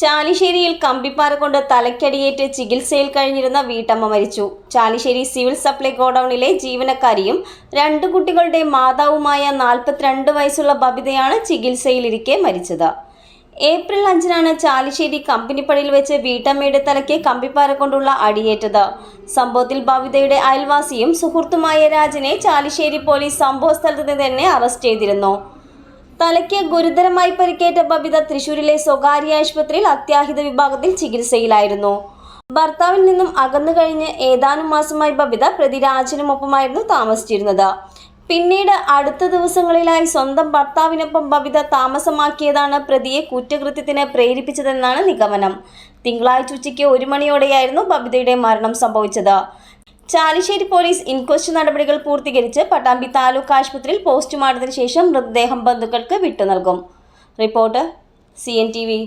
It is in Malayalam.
ചാലിശ്ശേരിയിൽ കമ്പിപ്പാറ കൊണ്ട് തലയ്ക്കടിയേറ്റ് ചികിത്സയിൽ കഴിഞ്ഞിരുന്ന വീട്ടമ്മ മരിച്ചു. ചാലിശ്ശേരി സിവിൽ സപ്ലൈ ഗോഡൌണിലെ ജീവനക്കാരിയും രണ്ട് കുട്ടികളുടെ മാതാവുമായ നാൽപ്പത്തിരണ്ട് വയസ്സുള്ള ബബിതയാണ് ചികിത്സയിലിരിക്കെ മരിച്ചത്. ഏപ്രിൽ അഞ്ചിനാണ് ചാലിശ്ശേരി കമ്പനിപ്പടിയിൽ വെച്ച് വീട്ടമ്മയുടെ തലയ്ക്ക് കമ്പിപ്പാറ കൊണ്ടുള്ള അടിയേറ്റത്. സംഭവത്തിൽ ബബിതയുടെ അയൽവാസിയും സുഹൃത്തുമായ രാജനെ ചാലിശ്ശേരി പോലീസ് സംഭവ സ്ഥലത്ത് തന്നെ അറസ്റ്റ് ചെയ്തിരുന്നു. തലയ്ക്ക് ഗുരുതരമായി പരിക്കേറ്റ ബബിത തൃശൂരിലെ സ്വകാര്യ ആശുപത്രിയിൽ അത്യാഹിത വിഭാഗത്തിൽ ചികിത്സയിലായിരുന്നു. ഭർത്താവിൽ നിന്നും അകന്നു കഴിഞ്ഞ് ഏതാനും മാസമായി ബബിത പ്രതി രാജനുമൊപ്പമായിരുന്നു താമസിച്ചിരുന്നത്. പിന്നീട് അടുത്ത ദിവസങ്ങളിലായി സ്വന്തം ഭർത്താവിനൊപ്പം ബബിത താമസമാക്കിയതാണ് പ്രതിയെ കുറ്റകൃത്യത്തിന് പ്രേരിപ്പിച്ചതെന്നാണ് നിഗമനം. തിങ്കളാഴ്ച ഉച്ചയ്ക്ക് ഒരു മണിയോടെയായിരുന്നു ബബിതയുടെ മരണം സംഭവിച്ചത്. ചാലിശ്ശേരി പോലീസ് ഇൻക്വസ്റ്റ് നടപടികൾ പൂർത്തീകരിച്ച് പട്ടാമ്പി താലൂക്ക് ആശുപത്രിയിൽ പോസ്റ്റ്മോർട്ടത്തിന് ശേഷം മൃതദേഹം ബന്ധുക്കൾക്ക് വിട്ടു നൽകും. Report C N T V.